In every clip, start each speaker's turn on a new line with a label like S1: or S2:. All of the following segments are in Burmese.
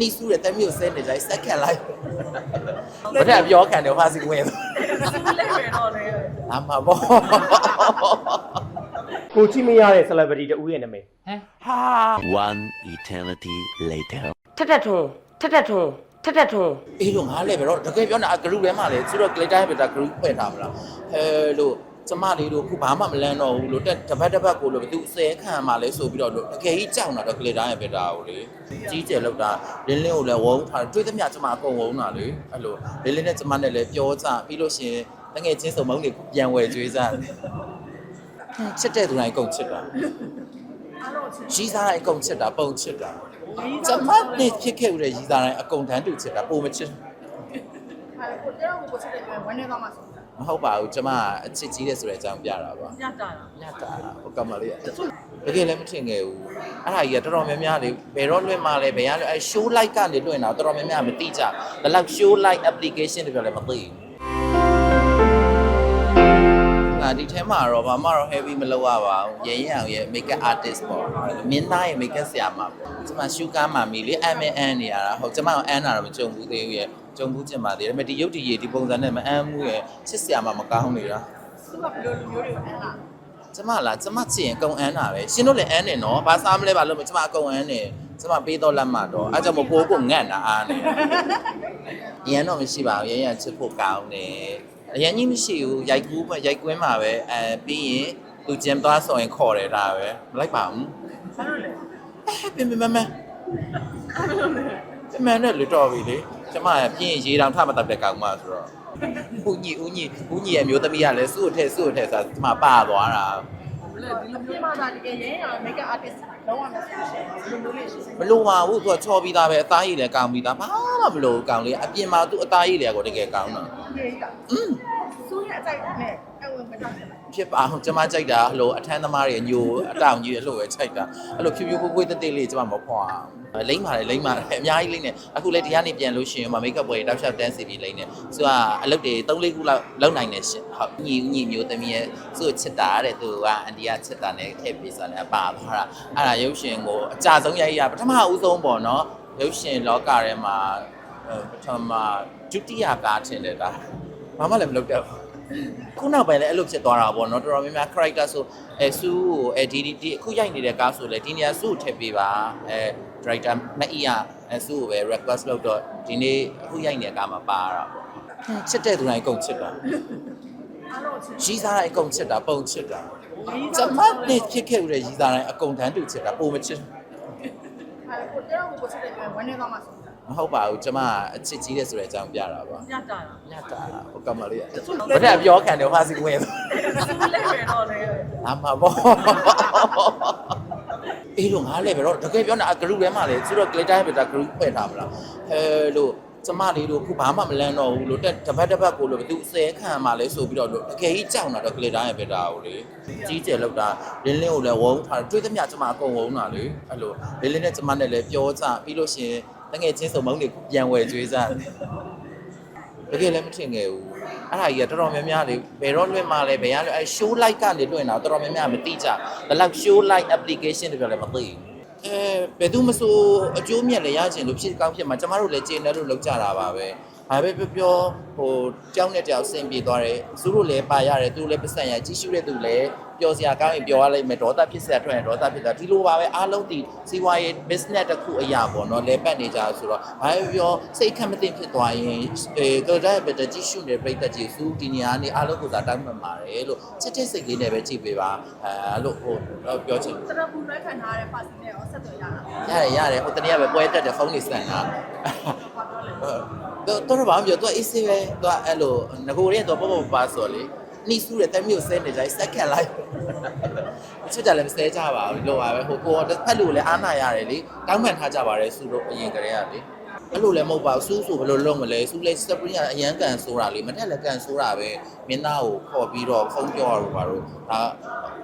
S1: နှီးဆူးတဲ့တမျိုးဆဲနေကြစက်ခံလိုက်ဘာတဲ့ပြောခံတယ်ဟာစီဝင်
S2: လက်ပဲတော့လေ
S1: အမဘော
S3: ကိုကြည့်မရတဲ့ celebrity တူရဲ့နာမည်
S1: ဟာ
S4: One eternity later.
S5: ထက်ထက်ထုံထက်ထက်ထုံထက်ထက်ထုံ
S1: အေးလို့ငါလည်းပဲတော့တကယ်ပြောနေတာ group ထဲမှာလေသူတို့ glitter ပဲတာ group ဖွဲ့ထားမလားအဲလို့ ကျမလေးတို့ခုဘာမှမလန်းတော့ဘူးလို့တက်တပတ်တပတ်ကိုလို့ဘသူအစဲခံမှလဲဆိုပြီးတော့လို့တကယ်ကြီးကြောက်တာတော့ glitter ရဲ့ပဲတာကိုလေကြီးကျယ်လောက်တာလင်းလင်းကိုလည်းဝုန်းထားတွေးသမျှကျမအကုန်ဝုန်းတာလေအဲ့လိုလင်းလင်းနဲ့ကျမနဲ့လည်းပြောကြပြီးလို့ရှိရင်တကယ်ချင်းစုံမုန်းတွေပြန်ဝယ်ကြွေးစားချစ်တဲ့သူတိုင်းအကုန်ချစ်တာ
S2: အားလုံးချင်း
S1: ရီးစားတိုင်းအကုန်ချစ်တာပုံချစ်တာကျမနဲ့ဖြစ်ခဲ့ဦးတဲ့ရီးစားတိုင်းအကုန်တန်းတူချစ်တာပုံမချစ်
S2: အားကိုတဲကိုကိုချစ်တယ်ဝမ်းနေသွားမှာဆို
S1: မဟုတ်ပါဘူးကျမအချစ်ကြီးတယ်ဆိုတဲ့အကြောင်းပြတာပါ
S2: ညတာတာ
S1: ညတာဟိုကမလေးတကယ်လည်းမထင်ခဲ့ဘူးအဲ့ဒါကြီးကတော်တော်များများလေဘယ်တော့လွှင့်မှလဲဘယ်ရလဲအဲ show like ကနေလွှင့်တာတော်တော်များများမသိကြဘယ်လောက် show like application တွေပြောလဲမသိဘူးငါဒီထဲမှာတော့ဘာမှတော့ heavy မလုပ်ရပါဘူးရရင်အောင်ရဲ့ makeup artist ပေါ့မင်းသားရဲ့ makeup ဆရာမပေါ့ကျမ sugar မမီလေး M N နေရတာဟုတ်ကျမကအန်းတာတော့မကြုံဘူးသေးဘူးရဲ့ ကြုံဘူးကျင်ပါသေးတယ်ဒါပေမဲ့ဒီရုပ်တည်ရည်ဒီပုံစံနဲ့မအန်းဘူးရဲ့ချစ်ဆရာမမကောင်းနေတာ
S2: သူကဘယ်လိုလူမျိုးတွေကိုအဲ့လား
S1: ကျမလားကျမချစ်ရင်အကုန်အန်းတာပဲရှင်တို့လည်းအန်းနေနော်ဘာစားမလဲဘာလို့မကျမအကုန်အန်းနေကျမပေးတော့လက်မှတော့အဲကြောင့်မပိုးကိုငတ်တာအားနေရန်တော့မရှိပါဘူးရန်ရန်ချစ်ဖို့ကောင်းတယ်အရန်ကြီးမရှိဘူးရိုက်ကူးပဲရိုက်ကွင်းမှာပဲအဲပြီးရင်သူဂျင်သွားဆိုရင်ခေါ်တယ်ဒါပဲမလိုက်ပါဘူး
S2: ဘာလို့လဲ
S1: အဲပင်ပင်မမပင်မနဲ့လွတ်တော့ပြီလေ ကျမကပြင်းရေးတောင်ထမတက်တဲ့ကောင်မဆိုတော့ဦးညီဦးညီဦးညီရဲ့မျိုးသမီးကလည်းစု့ထဲစု့ထဲဆိုကျမပါသွားတာ
S2: ဘယ်လိုဒီလိုမျိုးမှသာတကယ်ရရင် make up artist လုံးဝမဆိုရှင်လူမျိုးလေးရှိစ
S1: မလိုပါဘူးသူကချော်ပြီးသားပဲအသားရည်လည်းကောင်းပြီးသားဘာမှမလိုကောင်းလေအပြင်မှာသူအသားရည်လည်းကိုတကယ်ကောင်းတာ
S2: ကြီးကอืมသူရဲ့ အကြိုက်နဲ့အဝင်မတော့
S1: ဖြစ်ပါအောင်ကျမကြိုက်တာဟိုအထမ်းသမားတွေညိုအတောင်ကြီးအလှပဲကြိုက်တာအဲ့လိုဖြူဖြူဖွေးဖွေးတက်တက်လေးကျမမဖွာလိမ့်ပါလေလိမ့်ပါလေအများကြီးလိမ့်နေအခုလည်းဒီကနေပြန်လို့ရှိရင်မမိတ်ကပ်ပွဲတောက်လျှောက်တန်းစီပြီးလိမ့်နေသူကအလုပ်တွေ3 4ခုလောက်လုပ်နိုင်နေရှင်ဟုတ်ညီညီမျိုးသမီးရဲ့သူ့ကိုချစ်တာတဲ့သူကအန်ဒီကချစ်တာနဲ့ထည့်ပြီးဆိုတော့ပါသွားတာအဲ့ဒါရုပ်ရှင်ကိုအကြဆုံးရိုက်ရပထမဦးဆုံးပေါ့နော်ရုပ်ရှင်လောကထဲမှာပထမဒုတိယကားထင်တယ်ဒါဘာမှလည်းမလုပ်တတ်ဘူး ခုနောက်ပိုင်းလည်းအဲ့လိုဖြစ်သွားတာပေါ့နော်တော်တော်များများ character ဆိုအဲစူးကိုအဲဒီဒီဒီအခုရိုက်နေတဲ့ကားဆိုလည်းဒီနေရာစူးကိုထည့်ပေးပါအဲ director မအီရအဲစူးကိုပဲ request လုပ်တော့ဒီနေ့အခုရိုက်နေတဲ့ကားမှာပါရတာပေါ့ချစ်တဲ့သူတိုင်းအကုန်ချစ်တာ
S2: အားလုံးချင်း
S1: ရီးစားတိုင်းအကုန်ချစ်တာပုံချစ်တာကျမနဲ့ဖြစ်ခဲ့ဦးတဲ့ရီးစားတိုင်းအကုန်တန်းတူချစ်တာပုံမချစ်
S2: အားကိုတဲကိုကိုချစ်တယ်ဝမ်းနေသွားမှာဆို
S1: မဟုတ်ပါဘူးကျမအချစ်ကြီးတယ်ဆိုတဲ့အကြောင်းပြတာပါ
S2: ညတာတာ
S1: ညတာဟိုကမလေးဘာတဲ့ပြောခံတယ်ဟာစီဝင်
S2: လက်ပဲတော့လေ
S1: အမဘောအေးလို့ငါလည်းပဲတော့တကယ်ပြောနေတာ group ထဲမှာလေသူတို့ glitter ပဲတာ group ဖွဲ့ထားမလားအဲလို့ကျမလေးတို့ခုဘာမှမလန်းတော့ဘူးလို့တက်တပတ်တပတ်ကိုလို့ဘသူအစဲခံမှလဲဆိုပြီးတော့လို့တကယ်ကြီးကြောက်တာတော့ glitter ရဲ့ပဲတာကိုလေကြီးကျယ်လောက်တာလင်းလင်းကိုလည်းဝုန်းထားတွေးသမျှကျမအကုန်ဝုန်းတာလေအဲ့လိုလင်းလင်းနဲ့ကျမနဲ့လည်းပြောကြပြီးလို့ရှိရင် တကယ်ချင်းစုံမုန်းတွေပြန်ဝယ်ကြွေးစားတကယ်လည်းမထင်ခဲ့ဘူးအဲ့ဒါကြီးကတော်တော်များများလေဘယ်တော့လွှင့်မှလဲဘယ်ရလဲအဲ show like ကနေလွှင့်တာတော်တော်များများမသိကြဘယ်လောက် show like application တွေပြောလဲမသိဘူးအဲဘယ်သူမဆိုအကျိုးမြတ်လည်းရချင်လို့ဖြစ်ကောင်းဖြစ်မှာကျမတို့လည်းကျေနပ်လို့လုပ်ကြတာပါပဲဘာပဲပြောပြောဟိုကြောင်းနဲ့ကြောင်ဆင်ပြေသွားတယ်သူတို့လည်းပါရတယ်သူတို့လည်းပတ်စံရကြီးရှုတဲ့သူလည်း ပျော်စရာကောင်းရင်ပျော်ရလိမ့်မယ်ဒေါသဖြစ်စရာထွက်ရင်ဒေါသဖြစ်တာဒီလိုပါပဲအားလုံးဒီစီးပွားရေး business တစ်ခုအရာပေါ့နော်လဲပတ်နေကြဆိုတော့ဘာပဲပြောစိတ်ခက်မသိဖြစ်သွားရင်အဲတော့ဒါပဲကြီးရှုနေပြိတ္တကြီးစုဒီနေရာနေအားလုံးကိုသာတောင်းပန်ပါတယ်လို့ချစ်တဲ့စိတ်လေးနဲ့ပဲကြည့်ပေးပါအဲလို့ဟိုပြောချင်
S2: တရပူလွှဲခံထားတဲ့ပါစီနဲ့ရောဆက်သွယ်ရတာ
S1: ရတယ်ရတယ်ဟိုတနေ့ကပဲပွဲတက်တဲ့ဖုန်းနေစမ်းတာ
S2: ဘာပြောလဲ
S1: တော့တော့ဘာမှမပြောသူကအေးဆေးပဲသူကအဲ့လိုငကိုရဲတော့ပေါ့ပေါ့ပါဆိုလေ နှီးဆူးတဲ့တမျိုးဆဲနေကြစက်ခံလိုက်ချစ်တယ်လည်းမဆဲကြပါဘူးလို့ပါပဲဟိုကိုကဖက်လို့လည်းအားနာရတယ်လေတောင်းပန်ထားကြပါတယ်ဆူတို့အရင်ကတည်းကလေအဲ့လိုလည်းမဟုတ်ပါဘူးဆူးဆိုဘယ်လိုလုပ်မလဲဆူးလေစပရင်းကအရန်ကန်ဆိုတာလေမထက်လည်းကန်ဆိုတာပဲမင်းသားကိုခေါ်ပြီးတော့ဖုန်းပြောရတော့ပါတော့ဒါ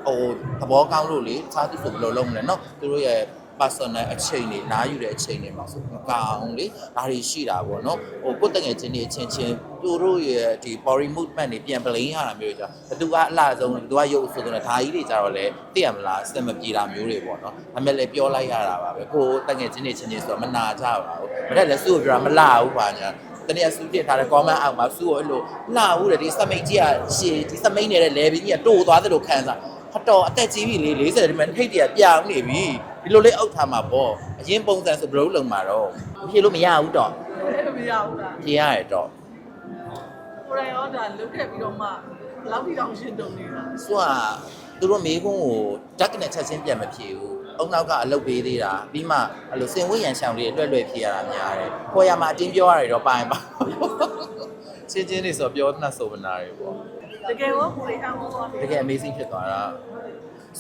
S1: ဟိုသဘောကောင်းလို့လေစားသူဆိုဘယ်လိုလုပ်မလဲเนาะသူတို့ရဲ့ personal အချိန်တွေနားယူတဲ့အချိန်တွေမှာဆိုမကအောင်လေဒါတွေရှိတာပေါ့နော်ဟိုကိုယ်တငယ်ချင်းတွေအချင်းချင်းသူတို့ရဲ့ဒီ body movement တွေပြန် play ရတာမျိုးတွေကြာဘသူကအလှဆုံးဘသူကရုပ်အဆိုးဆုံးဒါကြီးတွေကြတော့လေသိရမလားစက်မပြေတာမျိုးတွေပေါ့နော်ဒါပေမဲ့လည်းပြောလိုက်ရတာပါပဲကိုယ်တငယ်ချင်းတွေချင်းချင်းဆိုတော့မနာကြပါဘူးမတက်လည်းစုကိုပြောတာမလာဘူးပါညာတနေ့ဆူတင်ထားတဲ့ comment အောက်မှာဆူကိုအဲ့လိုလာဘူးတဲ့ဒီစမိတ်ကြီးကရှည်ဒီစမိတ်နေတဲ့ level ကြီးကတိုးသွားသလိုခံစားဟတော်အသက်ကြီးပြီလေ40ဒီမှာထိတ်တရပြောင်းနေပြီ ဒီလိုလေးအောက်ထားမှာပေါ့အရင်ပုံစံဆိုဘလို့လုံမှာတော့ဖြေလို့မရဘူးတော့
S2: လည်းမရဘူးလား
S1: ဖြေရတယ်တော့
S2: ကိုယ်ရောဒါလုတ်ခဲ့ပြီးတော့မှဘယ်လောက်ထိတောင်ရှင်းတုံနေတာ
S1: သူကသူတို့မေးခွန်းကိုဓာတ်ကနေချက်ချင်းပြန်မဖြေဘူးအုံနောက်ကအလုပ်ပေးသေးတာပြီးမှအဲ့လိုစင်ဝိရန်ရှောင်လေးလွယ်လွယ်ဖြေရတာများတယ်ခေါ်ရမှာအတင်းပြောရတယ်တော့ပိုင်ပါချင်းချင်းတွေဆိုပြောနှက်ဆိုမနာတွေပေါ့
S2: တကယ်ရောကိုယ်အမောသွားတယ်
S1: တကယ် amazing ဖြစ်သွားတာ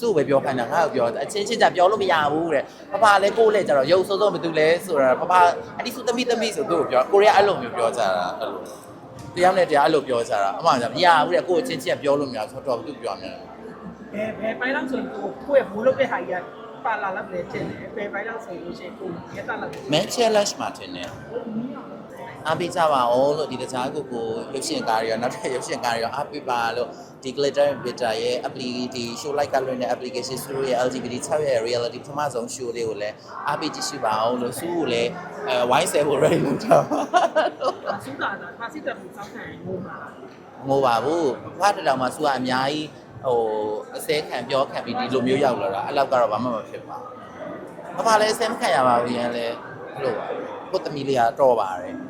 S1: စုပဲပြောခိုင်းတာငါ့ကိုပြောအချင်းချင်းကြပြောလို့မရဘူးတဲ့ဖဖလည်းကိုယ်လည်းကြတော့ရုပ်စိုးစိုးမတူလဲဆိုတာဖဖအဲ့ဒီစုသမီးသမီးဆိုသူ့ကိုပြောကိုရီးယားအဲ့လိုမျိုးပြောကြတာအဲ့လိုတရားနဲ့တရားအဲ့လိုပြောကြတာအမှန်ကမရဘူးတဲ့ကိုယ်ချင်းချင်းပြောလို့မရဆိုတော့သူ့ပြောနေတယ်
S6: ဘယ်ဘယ်ပိုင်းလောက်ဆိုရင်ကိုကိုယ့်ရဲ့ဘူးလုပ်တဲ့ဟာကြီးကပါလာလောက်တယ်တင်တယ်ဘယ်ပိုင်းလောက်ဆိုရင်လို့ရှိရင်ကိုရက်တာလောက်တယ်
S1: man challenge မှာတင်တယ် အားပေးကြပါအောင်လို့ဒီတခြားကိုကိုရုပ်ရှင်ကားတွေရောနောက်ထပ်ရုပ်ရှင်ကားတွေရောအားပေးပါလို့ဒီ glitter and glitter ရဲ့ application show like ကလွှင့်တဲ့ application စုရဲ့ LGBT 6 ရဲ့ reality ပထမဆုံး show လေးကိုလည်းအားပေးကြည့်ရှုပါအောင်လို့စုကိုလည်းအဲဝိုင်းဆဲဖို့ ready လုပ်တာ
S6: ဆူတာတာဖာစစ်တယ်ဘူးစောင်းခံငိုမှာ
S1: ငိုပါဘူးဖားတတောင်မှာစုကအများကြီးဟိုအစဲခံပြောခံပြီးဒီလိုမျိုးရောက်လာတာအဲ့လောက်ကတော့ဘာမှမဖြစ်ပါဘူးဘာမှလည်းအစဲမခံရပါဘူးရန်လည်းဘလို့ပါကိုယ်သမီးလေးကတော့ပါတယ်